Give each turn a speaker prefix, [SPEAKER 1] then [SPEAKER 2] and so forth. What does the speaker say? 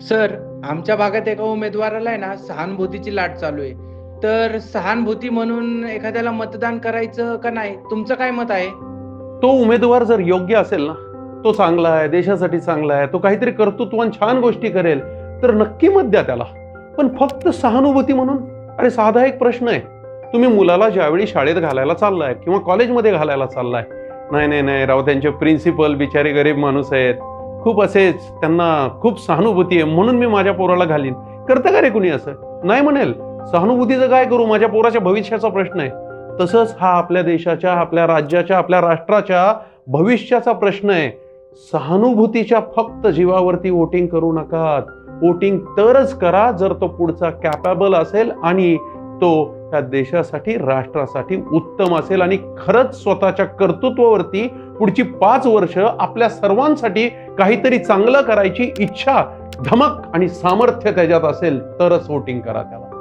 [SPEAKER 1] Sir आमच्या भागात एका उमेदवाराला आहे ना सहानुभूतीची लाट चालू आहे. तर सहानुभूती म्हणून एखाद्याला मतदान करायचं का नाही? तुमचं काय मत आहे?
[SPEAKER 2] तो उमेदवार जर योग्य असेल ना तो चांगला आहे देशासाठी चांगला आहे तो काहीतरी कर्तृत्वान छान गोष्टी करेल तर नक्की मत द्या त्याला. पण फक्त सहानुभूती म्हणून? अरे साधा एक प्रश्न आहे. तुम्ही मुलाला ज्यावेळी शाळेत घालायला चाललाय किंवा कॉलेजमध्ये घालायला चाललाय नाही नाही नाही राव त्यांचे प्रिन्सिपल बिचारे गरीब माणूस आहेत. खूप असेच त्यांना खूप सहानुभूती आहे. म्हणून मी माझ्या पोराला घालीन. करतं का रे कुणी असं? नाही म्हणेल. सहानुभूतीचं काय करू? माझ्या पोराच्या भविष्याचा प्रश्न आहे. तसंच हा आपल्या देशाच्या आपल्या राज्याच्या आपल्या राष्ट्राच्या भविष्याचा प्रश्न आहे. सहानुभूतीच्या फक्त जीवावरती वोटिंग करू नका. वोटिंग तरच करा जर तो पुढचा कॅपेबल असेल आणि तो त्या देशासाठी राष्ट्रासाठी उत्तम असेल आणि खरंच स्वतःच्या कर्तृत्वावरती पुढची पाच वर्ष आपल्या सर्वांसाठी काहीतरी चांगलं करायची इच्छा धमक आणि सामर्थ्य त्याच्यात असेल तरच वोटिंग करा त्याला.